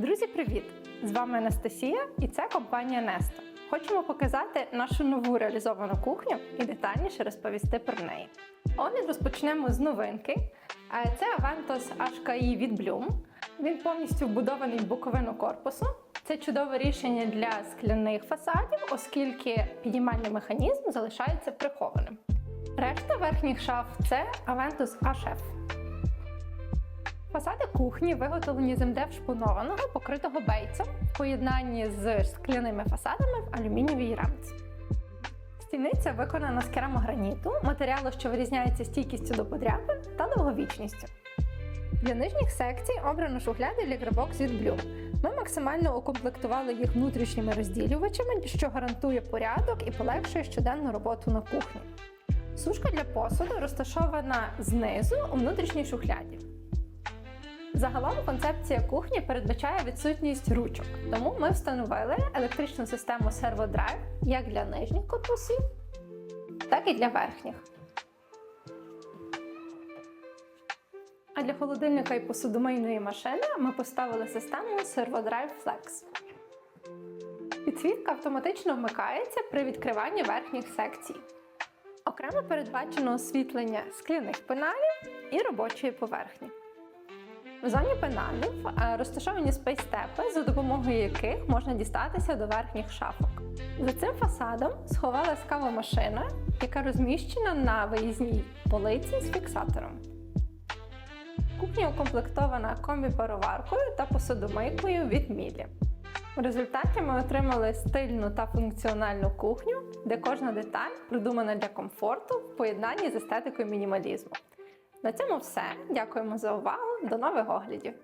Друзі, привіт! З вами Анастасія і це компанія Неста. Хочемо показати нашу нову реалізовану кухню і детальніше розповісти про неї. Огляд розпочнемо з новинки. Е, Це Aventos HKI від Bloom. Він повністю вбудований в боковину корпусу. Це чудове рішення для скляних фасадів, оскільки підіймальний механізм залишається прихованим. Решта верхніх шаф це Aventus HF. Фасади кухні виготовлені з МДФ шпунованого, покритого бейцем в поєднанні з скляними фасадами в алюмінієвій рамці. Стіниця виконана з керамограніту, матеріалу, що вирізняється стійкістю до подряпин та довговічністю. Для нижніх секцій обрано шухляди грабокс від Blue. Ми максимально укомплектували їх внутрішніми розділювачами, що гарантує порядок і полегшує щоденну роботу на кухні. Сушка для посуду розташована знизу у внутрішній шухляді. Загалом концепція кухні передбачає відсутність ручок, тому ми встановили електричну систему ServoDrive як для нижніх корпусів, так і для верхніх. А для холодильника і посудомийної машини ми поставили систему ServoDrive Flex. Підсвітка автоматично вмикається при відкриванні верхніх секцій. Окремо передбачено освітлення скляних пеналів і робочої поверхні. В зоні пеналів е, розташовані спейстепи, за допомогою яких можна дістатися до верхніх шафок. За цим фасадом сховалась кавомашина, яка розміщена на виїзній полиці з фіксатором. Кухня укомплектована комбі-пароваркою та посудомийкою від Мілі. В результаті ми отримали стильну та функціональну кухню, де кожна деталь придумана для комфорту в поєднанні з естетикою мінімалізму. На цьому все. Дякуємо за увагу. До нових оглядів!